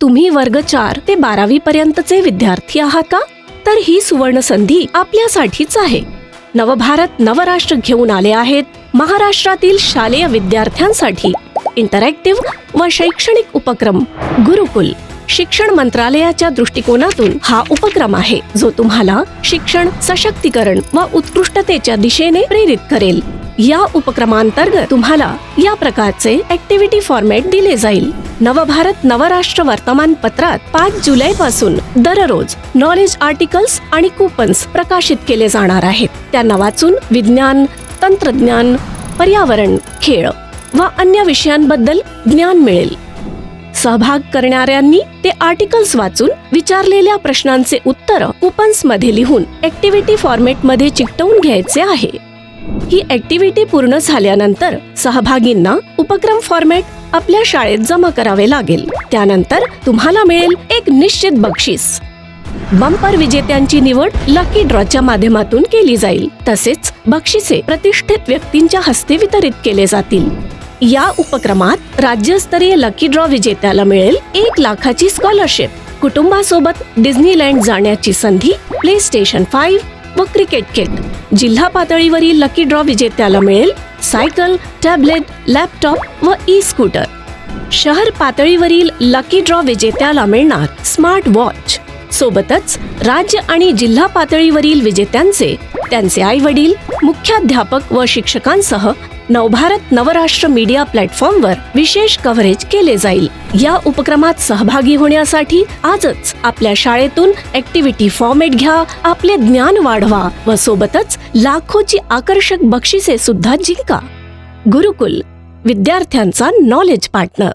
तुम्ही वर्ग चार ते बारावी पर्यंतचे विद्यार्थी आहात का? तर ही सुवर्ण संधी आपल्यासाठीच आहे. नवभारत नवराष्ट्र घेऊन आले आहेत महाराष्ट्रातील शालेय विद्यार्थ्यांसाठी इंटरॅक्टिव्ह व शैक्षणिक उपक्रम. गुरुकुल शिक्षण मंत्रालयाच्या दृष्टिकोनातून हा उपक्रम आहे जो तुम्हाला शिक्षण सशक्तीकरण व उत्कृष्टतेच्या दिशेने प्रेरित करेल. या उपक्रमांतर्गत तुम्हाला या प्रकारचे ऍक्टिव्हिटी फॉर्मॅट दिले जाईल. नवभारत नवराष्ट्र वर्तमानपत्रात पाच जुलै पासून दररोज नॉलेज आर्टिकल्स आणि कुपन्स प्रकाशित केले जाणार आहेत. त्यांना वाचून विज्ञान तंत्रज्ञान पर्यावरण खेळ व अन्य विषयांबद्दल ज्ञान मिळेल. सहभाग करणाऱ्यांनी ते आर्टिकल्स वाचून विचारलेल्या प्रश्नांचे उत्तर कुपन्समध्ये लिहून ऍक्टिव्हिटी फॉर्मेटमध्ये चिकटवून घ्यायचे आहे. ही ऍक्टिव्हिटी पूर्ण झाल्यानंतर सहभागींना उपक्रम फॉर्मॅट आपल्या शाळेत जमा करावे लागेल. त्यानंतर तुम्हाला मिळेल एक निश्चित बक्षीस. बंपर विजेत्यांची निवड लकी ड्रॉच्या माध्यमातून केली जाईल. तसेच बक्षिसे प्रतिष्ठित व्यक्तींच्या हस्ते वितरित केले जातील. या उपक्रमात राज्यस्तरीय लकी ड्रॉ विजेत्याला मिळेल एक लाखाची स्कॉलरशिप कुटुंबासोबत डिझनीलँड जाण्याची संधी प्ले स्टेशन फाईव्ह व क्रिकेट किट जिल्हा पातळीवरील लकी ड्रॉ विजेत्याला मिळेल सायकल टॅबलेट लॅपटॉप व ई स्कूटर शहर पातळीवरील लकी ड्रॉ विजेत्याला मिळणार स्मार्ट वॉच सोबतच राज्य आणि जिल्हा पातळीवरील विजेत्यांचे त्यांचे आई वडील मुख्याध्यापक व शिक्षकांसह नवभारत नवराष्ट्र मीडिया प्लॅटफॉर्मवर विशेष कव्हरेज केले जाईल. या उपक्रमात सहभागी होण्यासाठी आजच आपल्या शाळेतून ऍक्टिव्हिटी फॉर्मेट घ्या आपले ज्ञान वाढवा व सोबतच लाखोची आकर्षक बक्षिसे सुद्धा जिंका. गुरुकुल विद्यार्थ्यांचा नॉलेज पार्टनर